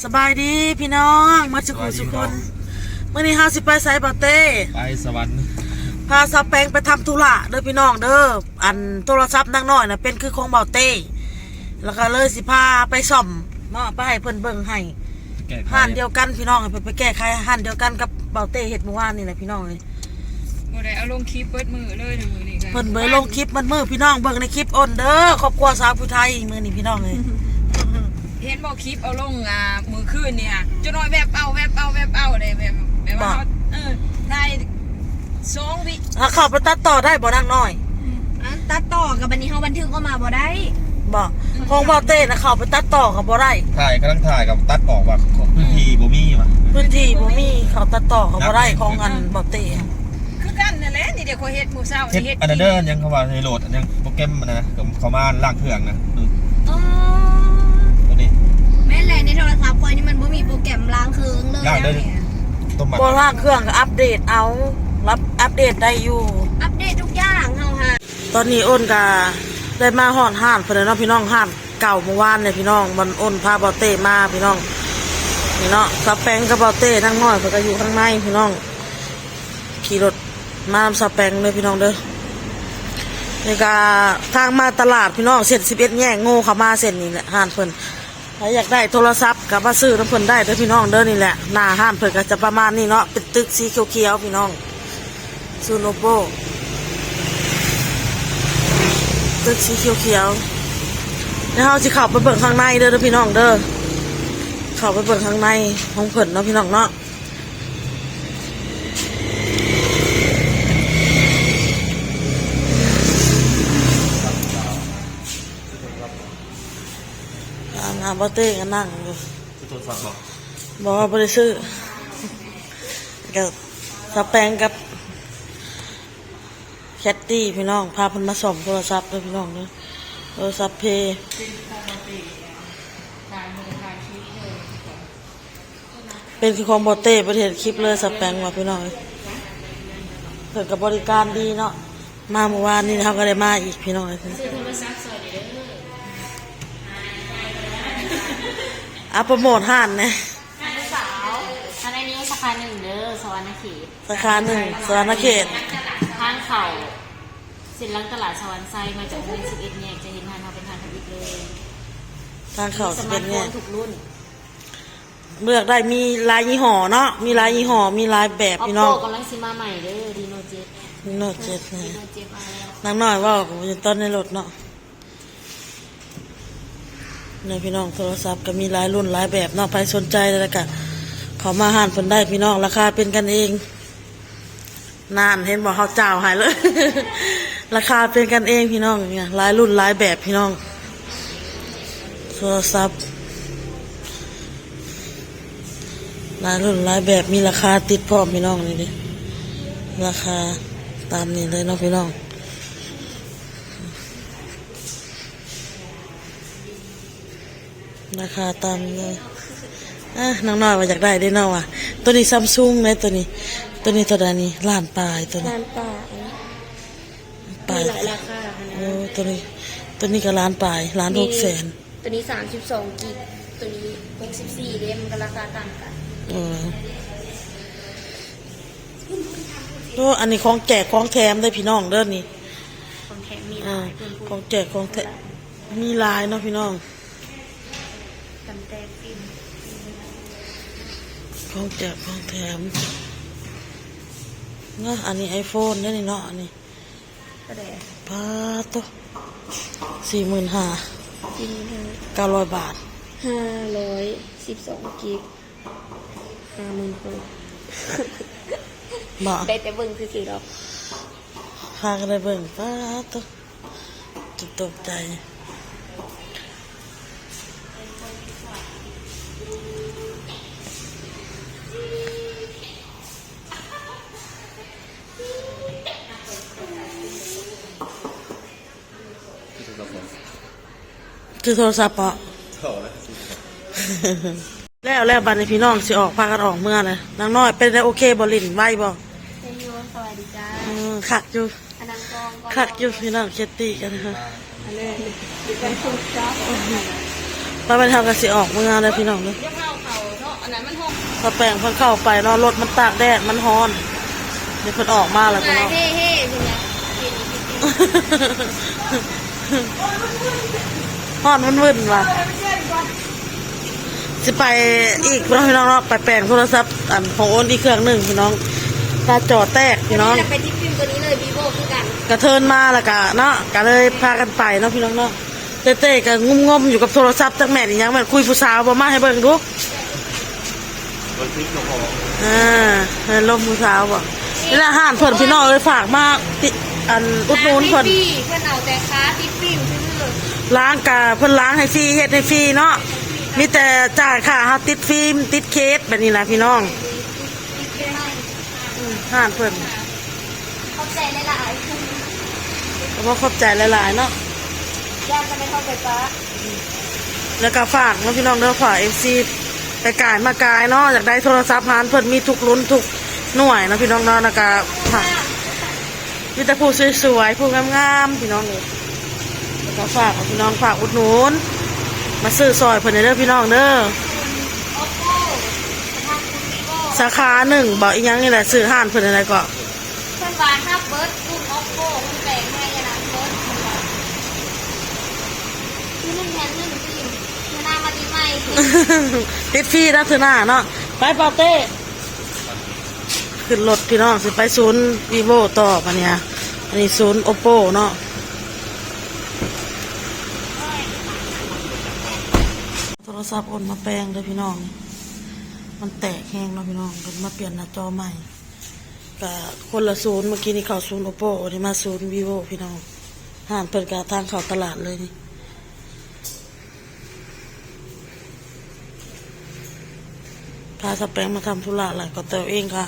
สบายดีพี่น้องมาสุขุสุคนเมื่อนี้เฮาสิไปไสบ่เต้ไปสวรรค์พาสาวแปงไปทำธุระเด้อพี่น้องเด้ออันโทรศัพท์นางน้อยน่ะเป็นคือของเบาเต้แล้วก็เลยสิพาไปซ่อมเนาะไปให้เพิ่นเบิ่งให้แก้ไขห้านเดียวกันพี่น้องให้เพิ่นไปแก้ไขห้านเดียวกันกับเบาเต้เฮ็ดเมื่อวานนี่แหละพี่น้องเอ้ยบ่ได้เอาลงคลิปเปิดมือเลยในมือนี่ค่ะเพิ่นเบิ่งลงคลิปมันมือพี่น้องเบิ่งในคลิปอ้นเด้อครอบครัวสาวผู้ไทยมื้อนี้พี่น้องเอ้ย เห็นบอกคลิปเอาลงอ่ามือคืนเนี่ยจะน้อยแวบเอาแวบเอาแวบเอาเลยแบบแบบว่าเขาเออได้สองวิถ้าเข้าไปตัดต่อได้บ่นางน้อยอันตัดต่อกับบันนี้เขาบันทึกก็มาบ่ได้บ่ของเบาเต้น่ะเข้าไปตัดต่อก็บ่ได้ถ่ายกำลังถ่ายกับตัดออกแบบของพื้นที่บ่มีว่ะพื้นที่บ่มีเขาตัดต่อเขาบ่ได้ของอันบ่เตะคือกันนั่นแหละนี่เดี๋ยวเขาเฮ็ดหมูเศร้าเฮ็ดเฮ็ดอันนั้นเด้อยังเขาว่าในโหลดอันยังโปรแกรมมันนะกับเขามาล่างเครื่องนะดูอ๋อ ตัวนี้ แม่นแหละใน โทรศัพท์คอยนี่มันบ่มีโปรแกรมล้างเครื่องเลยล้างได้นะเนี่ยต้มมันบ่ล่างเครื่องก็อัปเดตเอา รับอัปเดตได้อยู่ อัปเดตทุกอย่างเฮาฮะตอนนี้อ้นก็ได้มาฮ้อนห้านเพิ่นแล้วเนาะพี่น้องห้านเก่าเมื่อวานเนี่ยพี่น้องมันอ้นพาบ่เตะมาพี่น้องนี่เนาะสับแปงกับบ่เตะนั่งน้อยเพิ่นก็อยู่ข้างในพี่น้อง ขี่รถมานำสับแปงเลยพี่น้องเด้อนี่ก็ทางมาตลาดพี่น้องเส้น11แยกโง่เข้ามาเส้นนี้แหละห้านเพิ่น ถ้าอยากได้โทรศัพท์กับมาซื้อน้ำเพิ่นได้เด้อพี่น้องเด้อนี่แหละหน้าห้ามเพิ่นก็จะประมาณนี้เนาะเป็นตึกสีเขียวๆพี่น้องซูโนโปตึกสีเขียวๆแล้วเราสิเข้าไปเบิ่งข้างในเด้อเด้อพี่น้องเด้อเข้าไปเบิ่งข้างในของเพิ่นเนาะพี่น้องเนาะ อ่านาบ่เต้ก็นั่งอยู่โทรศัพท์บอกบอกว่าบริซื้อกับสแปงกับแคตตี้พี่น้องพาเพิ่นมาส่งโทรศัพท์ด้วยพี่น้องเด้อโทรศัพท์เพย์เป็นคือของบอเต้ประเทศคลิปเลยสแปงว่าพี่น้องเอ้ยเพิ่นกับบริการดีเนาะมาเมื่อวานนี้นะครับก็ได้มาอีกพี่น้องเอ้ยอ่ะโปรโมทห้านนะสาวอันนี้สาขาหนึ่งเด้อสวรรณเขตสาขาหนึ่งสวรรณเขตทางเข่าสินลังตลาดสวรรค์ไซมาจากโรงเรียนสิบเอ็ดแยกจะเห็นทางเราเป็นทางทวิตเลยทางเขาสจะมาเป็ร์นทโฟเนี่ยนทุกรุ่นเลือกได้มีหลายยี่ห้อเนาะมีหลายยี่ห้อมีหลายแบบออพี่โปน้องกำลังซิมาใหม่เด้อดีโนเจ็ตมีโน้ตเจ็ดดีนะโนเจ็ตมาแล้วนางน้อยว่าผมจะต้นในรถเนาะ เนี่ยพี่น้องโทรศัพท์ก็มีหลายรุ่นหลายแบบนาะใครสนใจแล้วก็เขามาหานผลได้พี่น้องราคาเป็นกันเอง นานเห็นบอกเขาเจ้าหายเลย ราคาเป็นกันเองพี่น้องเนี่ยหลายรุ่นหลายแบบพี่น้อง โทรศัพท์หลายรุ่นหลายแบบมีราคาติดพร้อมพี่น้องนี่ดิราคาตามนี้เลยเนาะพี่น้อง ราคาตามเลยอะน้องน้อยว่าอยากได้ได้เนาะว่ะตัวนี้ซัมซุงเลยตัวนี้ ตัวนี้ตัวใดนี้ล้านปลายตัวนี้ร้านป่าปลายมีหลายราคาค่ะโอ้ตัวนี้ ตัวนี้ก็ล้านปลายล้านหกแสนตัวนี้32กิกตัวนี้64เล่มก็ราคาต่างกันเออโอ้อันนี้ของแจกของแถมได้พี่น้องเด้อนี่ของแถมมีหอ่าลายคุณของแจกของแถมมีหลายเนาะพี่น้อง กันแตกฟิล์มของแจกของแถมเนาะอันนี้ไอโฟนนี่เนาะอันนี้ก็ได้พาตัวสี่หมื่นห้าจริงฮะเก้าร้อยบาท512กิก50,000คนบอกได้แต่เบิ่งซื่อๆดอกพากันได้เบิ่งป้าตัวจุดตกใจ คือโทรศัพท์ปะแล้วแล้วบัดนี้พี่น้องสิออกพากันออกเมื่อนะนางน้อยเป็นได้โอเคบอลินไหวบ่เฮ้ยโยสวัสดีจ้าเออขัดอยู่อันนั้นกองก่อนขัดอยู่พี่น้องเคตตี้กันนะคะ อันนี้ดีกันสุดจ้าตอนไปทำกันสิออกเมื่อนะพี่น้องเนอะเดี๋ยวเข้าเขาอันนั้นมันหกสแปงเพิ่นเข้าไปเนาะรถมันตากแดดมันร้อนเดี๋ยวเพิ่นออกมาแล้วพี่มาน้องเฮ่เฮ่คุณนะเห็นอีกทีร้อนมันวุ่นว่ะสิไปอีกพี่น้องพี่น้องเนาะไปแปลงโทรศัพท์อันของโอนอีกเครื่องหนึ่งพี่น้องตาจอแตกพี่น้องจะไปที่ฟิล์มตัวนี้เลยบีโบคือกันกระเทินมาแล้วก็เนาะก็เลยพากันไปเนาะพี่น้องเนาะ เต้ๆก็งุ่มๆอยู่กับโทรศัพท์จักแม่นอีหยังแม่นคุยผู้สาวบ่มาให้เบิ่งดูรถพลิกลงของอ่าให้ลมผู้สาวบ่นี่ละห้านเพิ่นพี่น้องเอ้ยฝากมาติอันอุดหนุนเพิ่นร้าที่เพื่อนเอาแต่ค้าติดฟิล์มซื่อล้างกะเพิ่นล้างให้ฟรีเฮ็ดให้ฟรีเนาะมีแต่จ่ายค่าเฮาติดฟิล์มติดเคสแบบนี้นะพี่น้องๆติดฟิล์มให้อืมห้านเพิ่นเข้าใจหลายก็บ่ขอบใจหลายๆเนาะ ๆญาติจะไม่เข้าไปฟ้าแล้วก็ฝากเนาะพี่น้องเด้อฝาก FC ไปกายมากายเนาะอยากได้โทรศัพท์หานเพิ่นมีทุกรุ่นทุกหน่วยเนาะพี่น้องเนาะแล้วก็ฝากมีแต่ผู้สวยๆผู้งามๆพี่น้องเอ้ยแล้วก็ฝากเอาพี่น้องฝากอุดหนุนมาซื้อซอยเพิ่นเด้อพี่น้องเด้อโอโก้ทางคุณบีโบสาขาหนึ่งบอกอีกอย่างนี่แหละซื้อห้านเพิ่นอะไรก็เพื่อนวานห้าเบิร์ดรุ่นโอโก้มันแปลงแม่ยานาเบิร์ดคนละ คือนึ่งแทนหนึ่งฟิล์มยานามาดีใหมติดฟรีนะเธอหน้าเนาะไปปาเต้ขึ้นรถพี่น้องสิไปศูนย์วีโวต่อปะเนี่ยอันนี้ศูนย์โอโปเนาะโทรศัพท์โอนมาแปลงเลยพี่น้อง มันแตกแห้งเนาะพี่น้องก็มาเปลี่ยนหน้าจอใหม่กับคนละศูนย์เมื่อกี้นี่เขาศูนย์โอโปอันนี้มาศูนย์วีโวพี่น้องห่านเปิดกาทางเข้าตลาดเลยนี่ พาสแปงมาทำธุระอะไรก็เตวเองค่ะ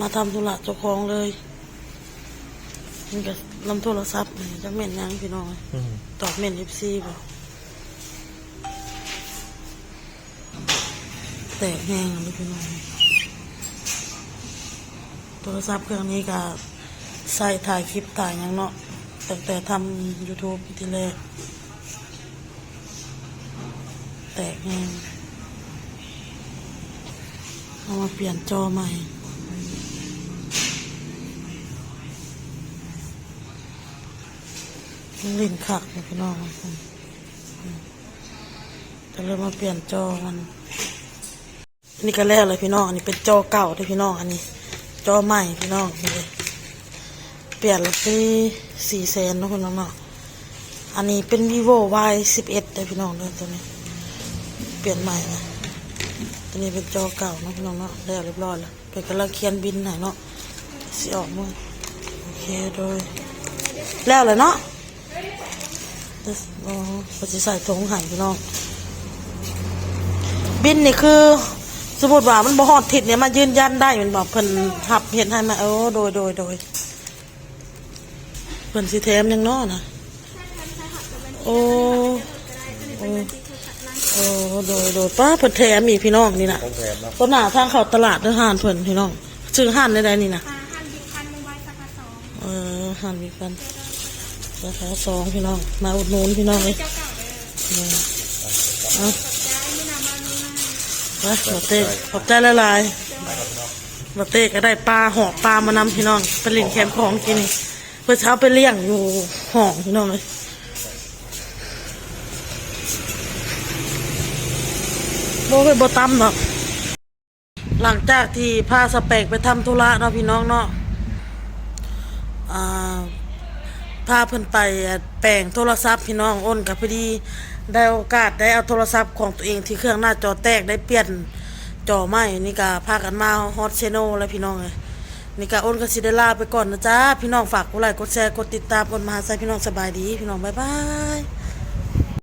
มาทำธุระเจ้าของเลยนี่ก็ลำโทรศัพท์นี่จะเม่นยังพี่น้องตอบเม่นเอฟซีบ่แตกแห้งเลยพี่น้องโทรศัพท์เครื่องนี้ก็ใส่ถ่ายคลิปถ่ายหยังเนาะตั้งแต่ทำ YouTube ทีแรกแตกแห้ง เอามาเปลี่ยนจอใหม่ลิ้นขักเลยพี่น้องจะเลยมาเปลี่ยนจอมันอันนี้ก็แล้วเลยพี่น้อง อันนี้เป็นจอเก่าเลยพี่น้อง อันนี้ จอใหม่พี่น้องเลยเปลี่ยนล้วไปสี่แสนนะพี่น้องเนาะอันนี้เป็น vivo y สิบเอ็ดเลยพี่น้องเด้อตัวนี้ เปลี่ยนใหม่นะ ตัวนี้เป็นจอเก่าเนาะพี่น้องเนาะแล้วเรียบร้อยแล้วเป็นกำลังเขียนบินไหนเนาะสิออกมือโอเคโดยแล้วเลยเนาะเดี๋ยวอ๋อเราจะใส่ถุงหายพี่น้อง บินนี่คือ สมมติว่ามันบ่ฮอดทิศเนี่ยมายืนยันได้มันบอกเพิ่นหับเห็นให้มาเออโดยโดยโดยเพิ่นสิแถมยังนาะนะโอ้โอ้ โอ้โดยโดยป้าเพิ่นแถมอีกพี่น้องนี่นะต้องแถมเนาะต้นหน้าทางเข้าตลาดเด้อห่านเพิ่นพี่น้องซื้อห่านได้ได้นี่นะห้าบิพันหนึ่งใบสักสองเออห่านมีกันราคาสองพี่น้องมาอุดหนุนพี่น้องเลยเออเอาไปบาเต้ขอบใจละลายๆบาเต้ก็ได้ปลาหอกปลามานำพี่น้องไปเล่นแคมป์ของกินนี่เพื่อเช้าไปเลี้ยงอยู่ห้องพี่น้องเลย บไปโบตั้มเนาะหลังจากที่พาสเปกไปทำธุระเนาะพี่น้องเนาะอ่าพาเพิ่นไปแปลงโทรศัพท์พี่น้องอ้นกับพอดีได้โอกาสได้เอาโทรศัพท์ของตัวเองที่เครื่องหน้าจอแตกได้เปลี่ยนจอใหม่นี่ก็พากันมาฮอตเชโนแล้วพี่น้องเลยนี่ก็อ้นก็สิได้ลาไปก่อนนะจ๊ะพี่น้องฝากกดไลค์กดแชร์กดติดตามอ้นมหาไซพี่น้องสบายดี พี่น้องบ๊ายบาย